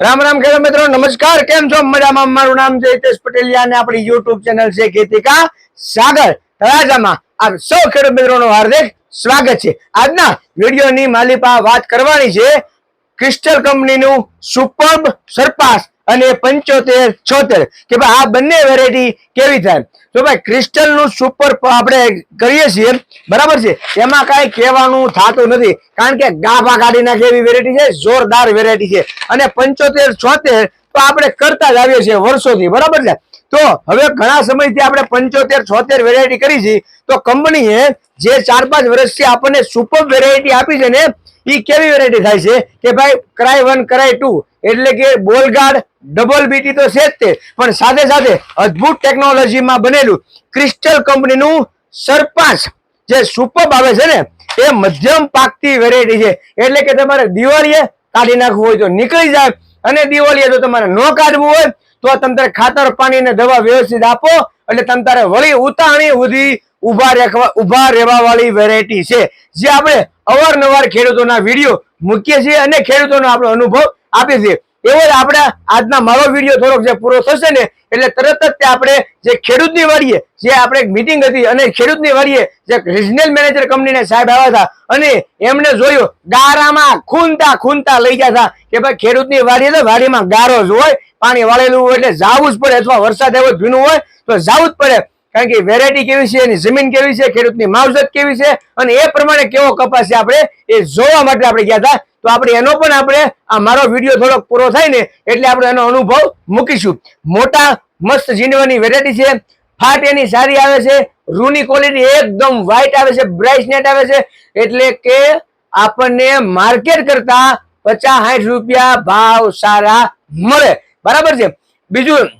રામ રામ ખેડૂત મિત્રો, નમસ્કાર. કેમ છો? મજામાં? મારું નામ છે હિતેશ પટેલિયા અને આપણી યુટ્યુબ ચેનલ છે ખેતીકા સાગર. તળાજામાં આપ સૌ ખેડૂત મિત્રોનું હાર્દિક સ્વાગત છે. આજના વિડીયોની માલિપા વાત કરવાની છે, ક્રિસ્ટલ કંપનીનું સુપર્બ સરપાસ. અને પંચોતેર, છોતેર, કે ભાઈ આ બંને વેરાયટી કેવી થાય? તો ભાઈ ક્રિસ્ટલનું સુપર આપણે કરીએ છીએ, બરાબર છે? એમાં કાંઈ કહેવાનું થતું નથી, કારણ કે ગાભા કાઢી નાખે એવી વેરાયટી છે, જોરદાર વેરાયટી છે. અને પંચોતેર, છોતેર તો આપણે કરતા જ આવીએ છીએ વર્ષોથી, બરાબર છે? તો હવે ઘણા સમયથી આપણે પંચોતેર, છોતેર વેરાયટી કરી છે. તો કંપનીએ જે ચાર પાંચ વર્ષથી આપણને સુપર વેરાયટી આપી છે ને એ કેવી વેરાયટી થાય છે? કે ભાઈ ક્રાય વન ક્રાય ટુ એટલે કે બોલગાર્ડ ડબલ બીટી તો છે જ તે. પણ સાથે સાથે અદ્ભુત ટેકનોલોજીમાં બનેલું ક્રિસ્ટલ કંપનીનું સરપાંચ જે સુપર આવે છે ને, એ મધ્યમ પાકતી વેરાયટી છે. એટલે કે તમારે દિવાળીએ કાઢી નાખવું હોય તો નીકળી જાય અને દિવાળીએ જો તમારે ન કાઢવું હોય તો તમતારે ખાતર, પાણી ને દવા વ્યવસ્થિત આપો એટલે તંતારે વળી ઉતાણી સુધી ઊભા રેખવા ઊભા રહેવા વાળી વેરાયટી છે. જે આપણે અવારનવાર ખેડૂતોના વીડિયો મૂકીએ છીએ અને ખેડૂતોનો આપણો અનુભવ આપીએ છીએ. એવો જ આપણે આજના મારો વીડિયો થોડોક જે પૂરો થશે ને, એટલે તરત જ તે આપણે જે ખેડૂતની વાડીએ, જે આપણે એક મિટિંગ હતી અને ખેડૂતની વાડીએ જે રિજનલ મેનેજર કંપનીને સાહેબ આવ્યા હતા, અને એમને જોયું, ગારામાં ખૂનતા ખૂનતા લઈ ગયા હતા કે ભાઈ ખેડૂતની વાડી તો વાડીમાં ગારો જ હોય, પાણી વાળેલું હોય એટલે જાવું જ પડે અથવા વરસાદ એવો ભીનું હોય, તો જાવું જ પડે. કારણ કે વેરાયટી કેવી છે, એની જમીન કેવી છે, ખેડૂતની માવજત કેવી છે, અને એ પ્રમાણે કેવો કપાસ છે આપણે એ જોવા માટે આપણે ગયા હતા. તો આપણે એનો પણ આપણે આ મારો વીડિયો થોડોક પૂરો થાય ને એટલે આપણે એનો અનુભવ મૂકીશું. મોટા મસ્ત જીનવાની વેરાયટી છે. ફાટ એની સારી આવે છે. રૂની ક્વોલિટી એકદમ વ્હાઇટ આવે છે. બ્રાઇટ નેટ આવે છે. એટલે કે આપણને માર્કેટ કરતા પચાસ સાઠ રૂપિયા ભાવ સારા મળે. બરાબર છે? બીજું,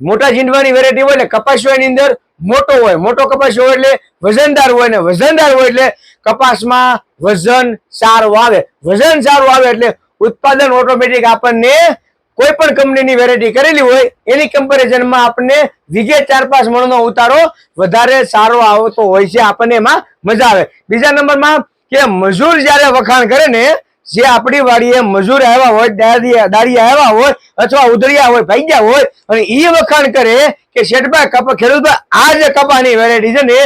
મોટા જીંડવાની વેરાયટી હોય એટલે કપાસિયાની અંદર મોટો હોય. મોટો કપાસ હોય એટલે વજનદાર હોય ને વજનદાર હોય એટલે કપાસમાં વજન સારું આવે. વજન સારું આવે એટલે ઉત્પાદન ઓટોમેટિક આપણને કોઈ પણ કંપનીની વેરાયટી કરેલી હોય, એની કમ્પેરિઝનમાં આપણને વીઘે ચાર પાંચ મણનો ઉતારો વધારે સારો આવતો હોય છે, આપણને એમાં મજા આવે. બીજા નંબરમાં કે મજૂર જ્યારે વખાણ કરે ને, જે આપણી વાડીએ મજૂર આવ્યા હોય દાડિયા આવ્યા હોય અથવા ઉધડિયા હોય, ભાગ્યા હોય અને એ વખાણ કરે કે શેઠભાઈ, કપ ખેડૂતભાઈ, આ જે કપાની વેરાયટી છે ને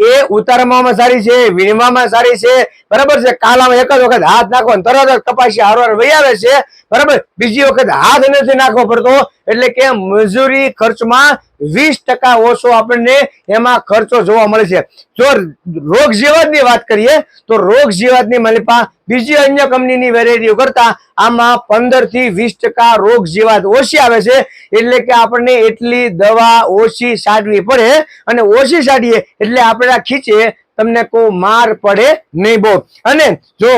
એ ઉતારવામાં સારી છે વીણવામાં સારી છે બરાબર છે? કાલામાં એક જ વખત હાથ નાખો તરત જ કપાસી હારવાર વહી આવે છે. બરાબર? બીજી વખત હાથ નથી નાખવો પડતો. એટલે કે મજૂરી ખર્ચમાં વીસ ટકા ઓછો આપણને એમાં ખર્ચો જોવા મળે છે. જો રોગ જીવાતની વાત કરીએ, તો રોગ જીવાતની મલિપા બીજી અન્ય કંપનીની વેરાયટીઓ કરતા આમાં પંદરથી વીસ ટકા રોગ જીવાત ઓછી આવે છે. એટલે કે આપણને એટલી દવા ઓછી સાડવી પડે. અને ઓછી સાડીએ એટલે આપણા ખીચે તમને કોઈ માર પડે નહીં બહુ. અને જો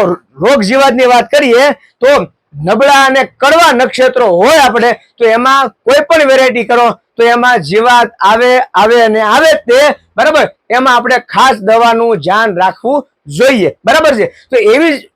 રોગ જીવાતની વાત કરીએ, તો નબળા અને કડવા નક્ષત્રો હોય આપણે, તો એમાં કોઈ પણ વેરાયટી કરો, તો એમાં જીવાત આવે આવે અને આવે તે. બરાબર? એમાં આપણે ખાસ દવાનું ધ્યાન રાખવું જોઈએ. બરાબર છે? તો એવી જ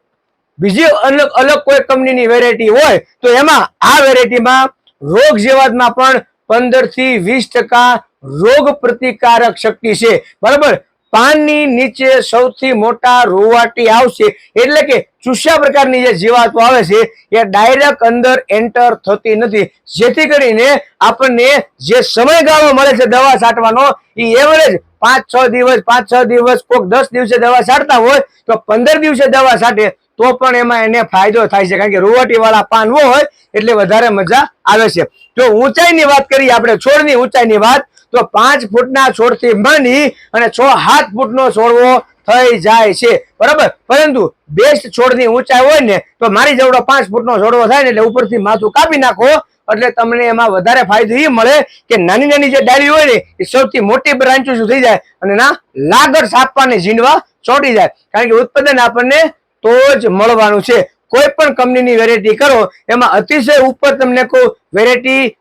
બીજી અલગ અલગ કોઈ કંપનીની વેરાયટી હોય, તો એમાં આ વેરાયટીમાં રોગ જીવાતમાં પણ પંદરથી વીસ ટકા રોગ પ્રતિકારક શક્તિ છે. બરાબર? પાનની નીચે સૌથી મોટા રૂવાટી આવશે. એટલે કે ચૂસ્યા પ્રકારની જે જીવાતો આવે છે, એ ડાયરેક્ટ અંદર એન્ટર થતી નથી. જેથી કરીને આપણને જે સમયગાળો મળે છે દવા છાંટવાનો એ એવરેજ પાંચ, છ દિવસ, પાંચ, છ દિવસ કોઈક દસ દિવસે દવા છાંટતા હોય, તો પંદર દિવસે દવા છાંટે, તો પણ એમાં એને ફાયદો થાય છે. કારણ કે રૂવાટી વાળા પાન હોય, એટલે વધારે મજા આવે છે. જો ઊંચાઈની વાત કરીએ, આપણે છોડની ઊંચાઈની વાત તો પાંચ ફૂટના છોડથી માંડી અને છ સાત ફૂટનો છોડવો થઈ જાય છે. બરાબર? પરંતુ બેસ્ટ છોડની ઊંચાઈ હોય ને, તો મારી જેવડો પાંચ ફૂટનો છોડવો થાય ને, એટલે ઉપરથી માથું કાપી નાખો, એટલે તમને એમાં વધારે ફાયદો એ મળે કે નાની નાની જે ડાળી હોય ને એ સૌથી મોટી બ્રાન્ચો થઈ જાય અને ના લાગર સાપવાને ઝીંડવા ચોટી જાય. કારણ કે ઉત્પાદન આપણને તો જ મળવાનું છે. કોઈ પણ કંપનીની વેરાયટી કરો, એમાં અતિશય ઉપર તમને કોઈ વેરાયટી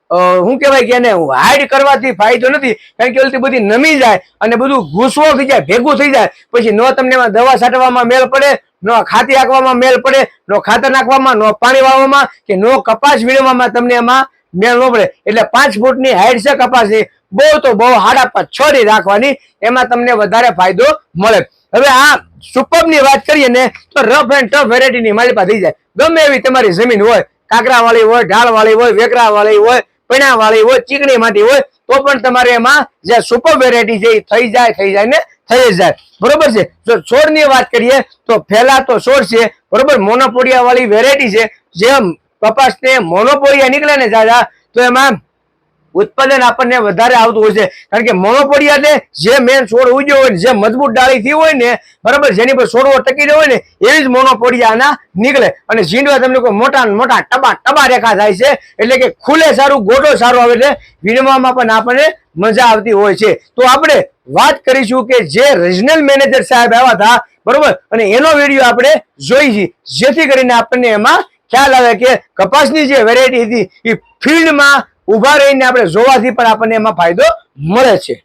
શું કહેવાય કે એને હાઈડ કરવાથી ફાયદો નથી, કારણ કે ઓલથી બધી નમી જાય અને બધું ઘૂસવો થઈ જાય, ભેગું થઈ જાય. પછી ન તમને એમાં દવા છાંટવામાં મેળ પડે, નો ખાતી આંકવામાં મેળ પડે, નો ખાતર નાખવામાં, નો પાણી વાવવામાં, કે નો કપાસ વીણવામાં તમને એમાં મેળ ન પડે. એટલે પાંચ ફૂટની હાઈટ છે કપાસની, બહુ તો બહુ હાડા પાંચ રાખવાની, એમાં તમને વધારે ફાયદો મળે. હવે આ સુપરની વાત કરીએ ને, તો રફ એન્ડ ટફ વેરાયટી ની મારી પાસે જાય. ગમે એવી તમારી જમીન હોય કાંકરા વાળી હોય ઢાળ વાળી હોય વેકરા વાળી હોય પીણા વાળી હોય, ચીકણી માટી હોય, તો પણ તમારે એમાં જે સુપર વેરાયટી છે એ થઈ જાય થઈ જાય ને થઈ જાય. બરોબર છે? જો છોડની વાત કરીએ, તો ફેલા તો છોડ છે, બરોબર? મોનોપોડિયા વાળી વેરાયટી છે. જેમ કપાસને મોનોપોડિયા નીકળે ને દાદા તો એમાં ઉત્પાદન આપણને વધારે આવતું હોય છે. કારણ કે મોનોપોડિયા એટલે જે મેન છોડ ઉગ્યો હોય ને, જે મજબૂત ડાળી થી હોય ને, બરાબર, જેની પર છોડવો ટકી રહ્યો હોય ને, એવી જ મોનોપોડિયાના નીકળે. અને ઝીંડવા તમને કોઈ મોટા મોટા ટબા ટબા રેખા થાય છે. એટલે કે ખુલે સારું ગોટો સારો આવે એટલે વીણવામાં પણ આપણને મજા આવતી હોય છે. તો આપણે વાત કરીશું કે જે રિજનલ મેનેજર સાહેબ આવ્યા હતા, બરોબર? અને એનો વીડિયો આપણે જોઈ જેથી કરીને આપણને એમાં ખ્યાલ આવે કે કપાસની જે વેરાયટી હતી, એ ફિલ્ડમાં ઊભા રહીને આપણે જોવાથી પણ આપણને એમાં ફાયદો મળે છે.